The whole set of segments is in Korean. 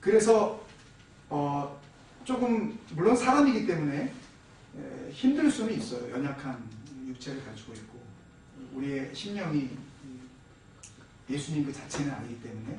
그래서 어, 조금 물론 사람이기 때문에 에, 힘들 수는 있어요. 연약한 육체를 가지고 있고 우리의 심령이 예수님 그 자체는 아니기 때문에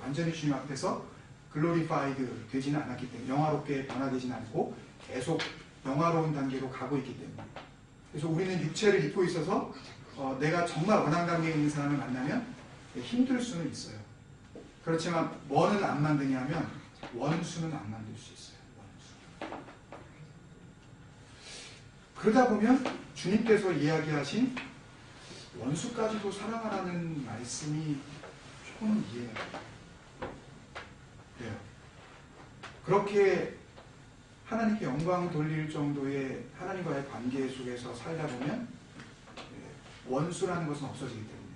완전히 주님 앞에서 글로리파이드 되지는 않았기 때문에 영화롭게 변화되지는 않고 계속 영화로운 단계로 가고 있기 때문에 그래서 우리는 육체를 입고 있어서 어, 내가 정말 원한 관계에 있는 사람을 만나면 힘들 수는 있어요. 그렇지만 뭐는 안 만드냐면 원수는 안 만들 수 있어요. 원수. 그러다 보면 주님께서 이야기하신 원수까지도 사랑하라는 말씀이 조금 이해가 돼요. 그렇게 하나님께 영광 돌릴 정도의 하나님과의 관계 속에서 살다 보면 예, 원수라는 것은 없어지기 때문에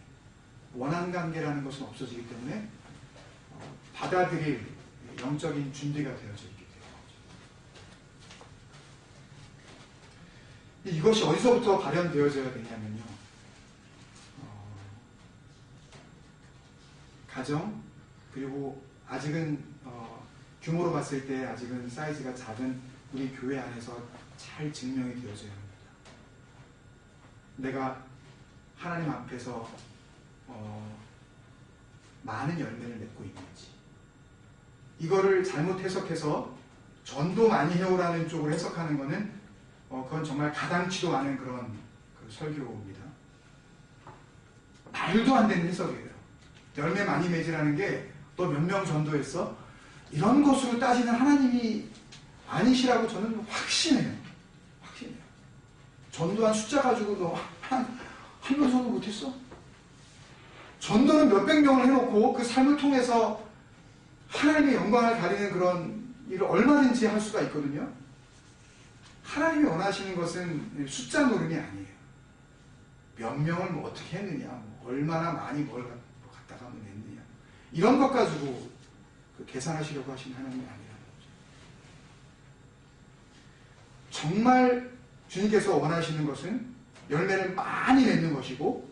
원한 관계라는 것은 없어지기 때문에 어, 받아들일 영적인 준비가 되어져 있게 돼요. 이것이 어디서부터 발현되어져야 되냐면요. 어, 가정 그리고 아직은 어, 규모로 봤을 때 아직은 사이즈가 작은 우리 교회 안에서 잘 증명이 되어져야 합니다. 내가 하나님 앞에서 어, 많은 열매를 맺고 있는지 이거를 잘못 해석해서 전도 많이 해오라는 쪽으로 해석하는 것은 어, 그건 정말 가당치도 않은 그런 그 설교입니다. 말도 안 되는 해석이에요. 열매 많이 맺으라는 게 또 몇 명 전도했어? 이런 것으로 따지는 하나님이 아니시라고 저는 확신해요. 확신해요. 전도한 숫자 가지고 너 한, 한명 전도 못했어? 전도는 몇백 명을 해놓고 그 삶을 통해서 하나님의 영광을 가리는 그런 일을 얼마든지 할 수가 있거든요. 하나님이 원하시는 것은 숫자 노름이 아니에요. 몇 명을 뭐 어떻게 했느냐, 뭐 얼마나 많이 뭘 갖다가 뭐 냈느냐. 이런 것 가지고 그 계산하시려고 하시는 하나님이 아니라는 거죠. 정말 주님께서 원하시는 것은 열매를 많이 맺는 것이고,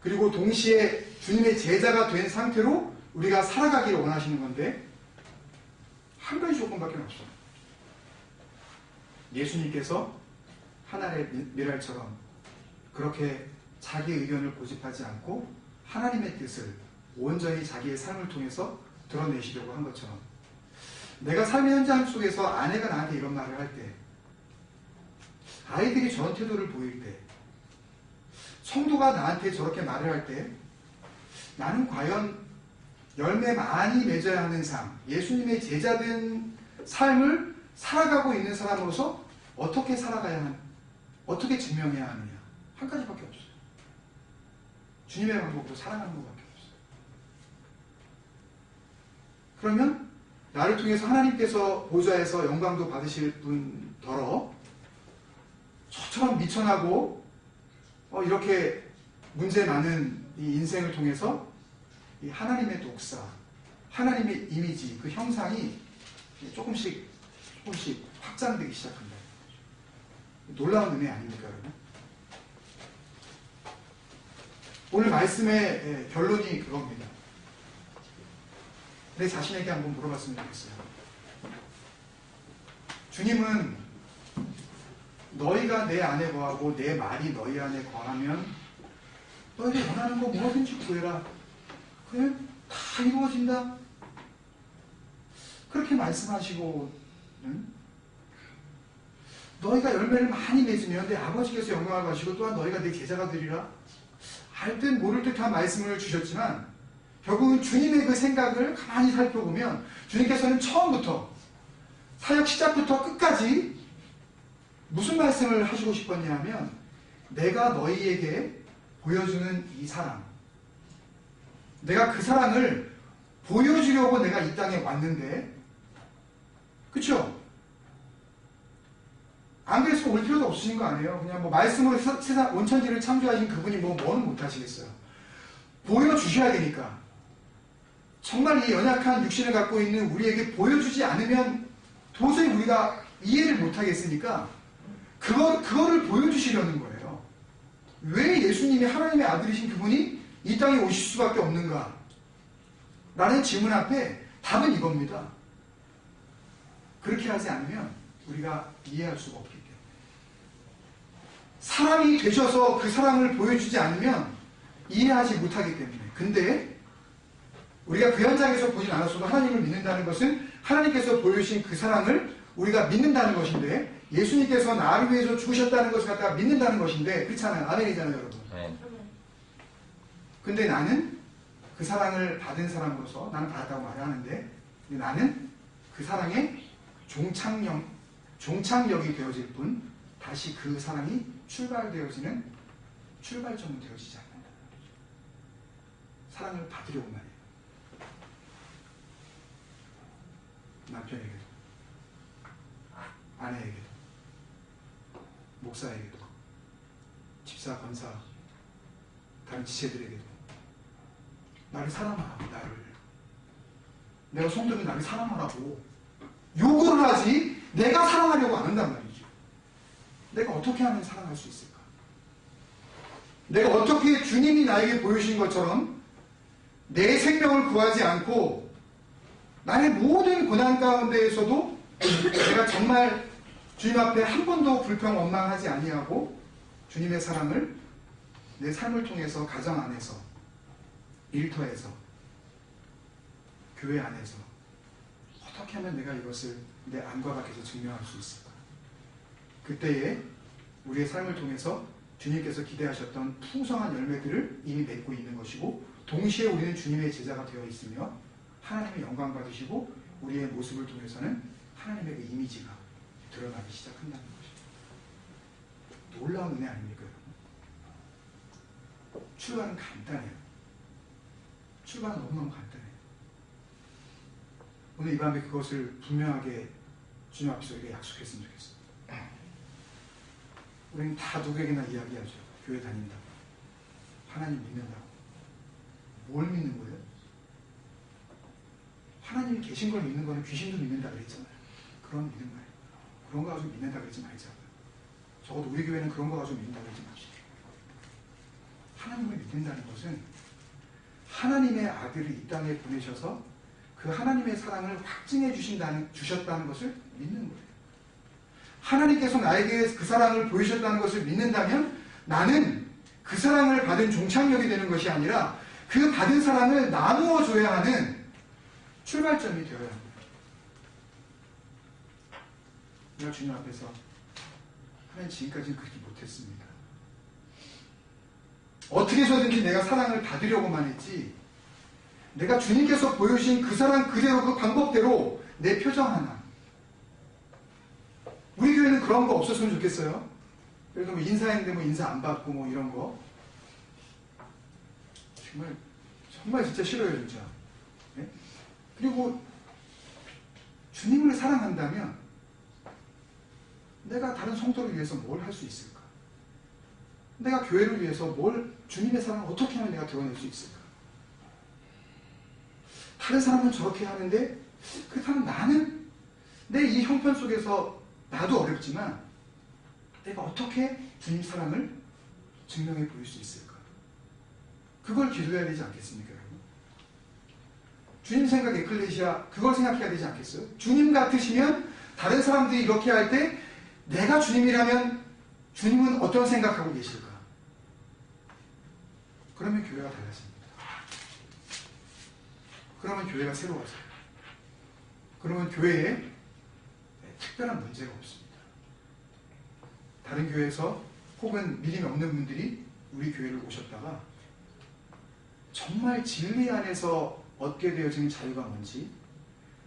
그리고 동시에 주님의 제자가 된 상태로 우리가 살아가기를 원하시는 건데, 한 가지 조건밖에 없어요. 예수님께서 하나의 미랄처럼 그렇게 자기 의견을 고집하지 않고 하나님의 뜻을 온전히 자기의 삶을 통해서 드러내시려고 한 것처럼 내가 삶의 현장 속에서 아내가 나한테 이런 말을 할 때, 아이들이 저런 태도를 보일 때, 성도가 나한테 저렇게 말을 할 때, 나는 과연 열매 많이 맺어야 하는 삶, 예수님의 제자된 삶을 살아가고 있는 사람으로서 어떻게 살아가야 하는, 어떻게 증명해야 하느냐. 한 가지밖에 없어요. 주님의 방법으로 살아가는 것밖에 없어요. 그러면 나를 통해서 하나님께서 보좌에서 영광도 받으실 분더러 저처럼 미천하고 어, 이렇게 문제 많은 이 인생을 통해서 이 하나님의 독사, 하나님의 이미지, 그 형상이 조금씩 조금씩 확장되기 시작한다. 놀라운 은혜 아닙니까, 여러분? 오늘 말씀의 결론이 그겁니다. 내 자신에게 한번 물어봤으면 좋겠어요. 주님은 너희가 내 안에 거하고 내 말이 너희 안에 거하면 너희가 원하는 거 뭐든지 구해라. 다 이루어진다. 그렇게 말씀하시고 응? 너희가 열매를 많이 맺으면 내 아버지께서 영광을 받으시고 또한 너희가 내 제자가 되리라. 알 듯 모를 듯한 말씀을 주셨지만 결국은 주님의 그 생각을 가만히 살펴보면 주님께서는 처음부터 사역 시작부터 끝까지 무슨 말씀을 하시고 싶었냐 하면 내가 너희에게 보여주는 이 사랑 내가 그 사랑을 보여주려고 내가 이 땅에 왔는데 그쵸? 안 그랬으면 올 필요도 없으신 거 아니에요? 그냥 뭐 말씀으로 세상 원천지를 창조하신 그분이 뭐 뭐는 못 하시겠어요. 보여주셔야 되니까. 정말 이 연약한 육신을 갖고 있는 우리에게 보여주지 않으면 도저히 우리가 이해를 못 하겠으니까 그거, 그거를 보여주시려는 거예요. 왜 예수님이 하나님의 아들이신 그분이 이 땅에 오실 수밖에 없는가? 라는 질문 앞에 답은 이겁니다. 그렇게 하지 않으면 우리가 이해할 수가 없기 때문에 사랑이 되셔서 그 사랑을 보여주지 않으면 이해하지 못하기 때문에 근데 우리가 그 현장에서 보진 않았어도 하나님을 믿는다는 것은 하나님께서 보여주신 그 사랑을 우리가 믿는다는 것인데 예수님께서 나를 위해서 죽으셨다는 것을 갖다가 믿는다는 것인데 그렇잖아요 아멘이잖아요 여러분 아멘. 근데 나는 그 사랑을 받은 사람으로서 나는 받았다고 말하는데 나는 그 사랑의 종착역, 종착역이 되어질 뿐 다시 그 사랑이 출발되어지는 출발점은 되어지지 않는다. 사랑을 받으려고만 해요. 남편에게도, 아내에게도, 목사에게도, 집사, 권사, 다른 지체들에게도 나를 사랑하라고 나를. 내가 성도는 나를 사랑하라고 요구를 하지 내가 사랑하려고 안 한단 말이죠 내가 어떻게 하면 사랑할 수 있을까? 내가 어떻게 주님이 나에게 보여주신 것처럼 내 생명을 구하지 않고 나의 모든 고난 가운데에서도 내가 정말 주님 앞에 한 번도 불평 원망하지 아니하고 주님의 사랑을 내 삶을 통해서 가정 안에서 일터에서 교회 안에서 어떻게 하면 내가 이것을 내 안과 밖에서 증명할 수 있을까? 그때에 우리의 삶을 통해서 주님께서 기대하셨던 풍성한 열매들을 이미 맺고 있는 것이고 동시에 우리는 주님의 제자가 되어 있으며 하나님의 영광 받으시고 우리의 모습을 통해서는 하나님의 그 이미지가 드러나기 시작한다는 것입니다. 놀라운 은혜 아닙니까? 출발은 간단해요. 출발은 너무너무 간단해요. 오늘 이 밤에 그것을 분명하게 주님 앞에서 우리가 약속했으면 좋겠어요. 우리는 다 누구에게나 이야기하죠. 교회 다닌다고. 하나님 믿는다고. 뭘 믿는 거예요? 하나님이 계신 걸 믿는 거는 귀신도 믿는다 그랬잖아요. 그런 믿음 말이에요. 그런 거 가지고 믿는다 그러지 말자고요. 적어도 우리 교회는 그런 거 가지고 믿는다 그러지 맙시다. 하나님을 믿는다는 것은 하나님의 아들을 이 땅에 보내셔서 그 하나님의 사랑을 확증해 주신다는, 주셨다는 것을 믿는 거예요. 하나님께서 나에게 그 사랑을 보이셨다는 것을 믿는다면 나는 그 사랑을 받은 종착역이 되는 것이 아니라 그 받은 사랑을 나누어 줘야 하는 출발점이 되어야 합니다. 내가 주님 앞에서 하나님 지금까지는 그렇게 못했습니다. 어떻게 해서든지 내가 사랑을 받으려고만 했지 내가 주님께서 보여주신 그 사랑 그대로 그 방법대로 내 표정 하나 우리 교회는 그런 거 없었으면 좋겠어요. 그래도 뭐 인사했는데 뭐 인사 안 받고 뭐 이런 거 정말 정말 진짜 싫어요 진짜. 네? 그리고 주님을 사랑한다면 내가 다른 성도를 위해서 뭘 할 수 있을까? 내가 교회를 위해서 뭘 주님의 사랑을 어떻게 하면 내가 드러낼 수 있을까? 다른 사람은 저렇게 하는데 그렇다면 나는 내 이 형편 속에서 나도 어렵지만 내가 어떻게 주님 사랑을 증명해 보일 수 있을까? 그걸 기도해야 되지 않겠습니까, 여러분? 주님 생각 에클레시아 그걸 생각해야 되지 않겠어요? 주님 같으시면 다른 사람들이 이렇게 할 때 내가 주님이라면 주님은 어떤 생각하고 계실까? 그러면 교회가 달라집니다. 그러면 교회가 새로워져요. 그러면 교회에 특별한 문제가 없습니다. 다른 교회에서 혹은 믿음이 없는 분들이 우리 교회를 오셨다가 정말 진리 안에서 얻게 되어지는 자유가 뭔지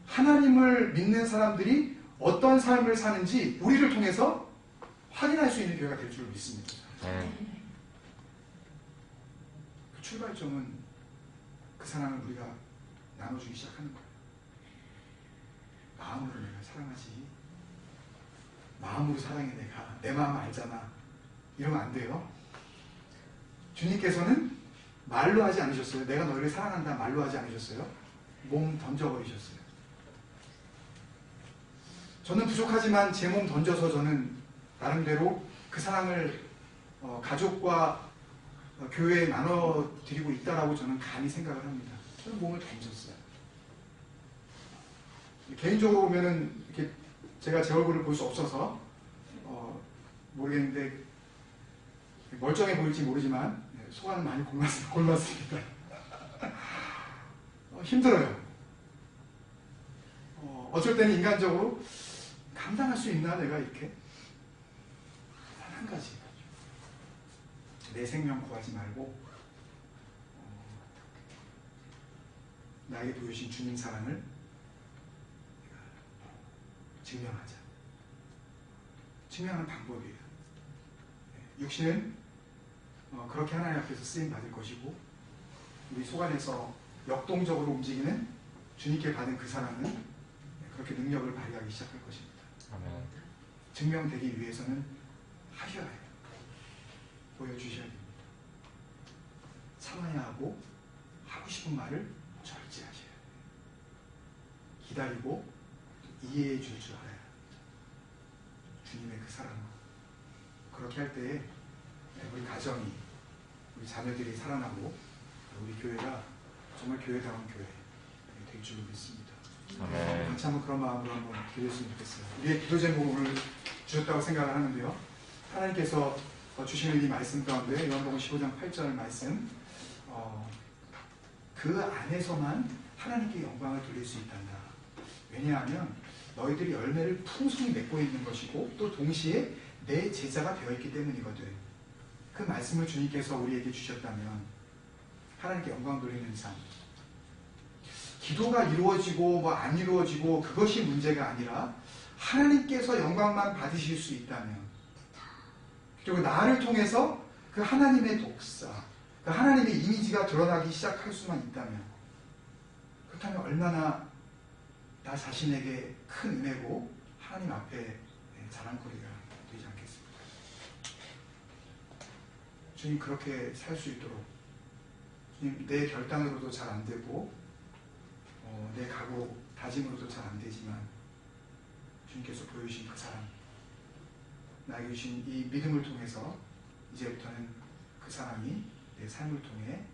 하나님을 믿는 사람들이 어떤 삶을 사는지 우리를 통해서 확인할 수 있는 교회가 될 줄 믿습니다. 그 출발점은 그 사랑을 우리가 나눠주기 시작하는 거예요. 마음으로 내가 사랑하지. 마음으로 사랑해 내가. 내 마음 알잖아. 이러면 안 돼요. 주님께서는 말로 하지 않으셨어요. 내가 너희를 사랑한다 말로 하지 않으셨어요. 몸 던져버리셨어요. 저는 부족하지만 제 몸 던져서 저는 나름대로 그 사랑을 어, 가족과 어, 교회에 나눠드리고 있다라고 저는 감히 생각을 합니다. 저는 몸을 던졌어요. 개인적으로 보면은 이렇게 제가 제 얼굴을 볼 수 없어서 어, 모르겠는데 멀쩡해 보일지 모르지만 네, 소화는 많이 골랐, 골랐습니다. 어, 힘들어요. 어, 어쩔 때는 인간적으로 감당할 수 있나 내가 이렇게 단한 가지 내 생명 구하지 말고 어, 나에게 보여주신 주님 사랑을 증명하자. 증명하는 방법이에요. 네, 육신은 어, 그렇게 하나님 앞에서 쓰임 받을 것이고 우리 속안에서 역동적으로 움직이는 주님께 받은 그 사랑은 네, 그렇게 능력을 발휘하기 시작할 것입니다. 아멘. 증명되기 위해서는 하셔야 해요. 보여주셔야 됩니다. 참아야 하고 하고 싶은 말을 절제하셔야 해요. 기다리고 이해해 줄 줄 알아야 합니다. 주님의 그 사랑으로. 그렇게 할 때에 우리 가정이, 우리 자녀들이 살아나고 우리 교회가 정말 교회다운 교회 될 줄로 믿습니다. 아멘. 같이 한번 그런 마음으로 한번 드렸으면 좋겠어요. 우리의 기도 제목을 주셨다고 생각을 하는데요. 하나님께서 어, 주시는 이 말씀 가운데 요한복음 15장 8절 말씀 어, 그 안에서만 하나님께 영광을 돌릴 수 있단다. 왜냐하면 너희들이 열매를 풍성히 맺고 있는 것이고 또 동시에 내 제자가 되어 있기 때문이거든. 그 말씀을 주님께서 우리에게 주셨다면 하나님께 영광 돌리는 삶, 기도가 이루어지고 뭐 안 이루어지고 그것이 문제가 아니라 하나님께서 영광만 받으실 수 있다면 그리고 나를 통해서 그 하나님의 독사, 그 하나님의 이미지가 드러나기 시작할 수만 있다면 그렇다면 얼마나 나 자신에게 큰 은혜고 하나님 앞에 네, 자랑거리가 되지 않겠습니까? 주님 그렇게 살 수 있도록 주님 내 결단으로도 잘 안 되고 어, 내 각오, 다짐으로도 잘 안 되지만 주님께서 보여주신 그 사랑, 나에게 주신 이 믿음을 통해서 이제부터는 그 사랑이 내 삶을 통해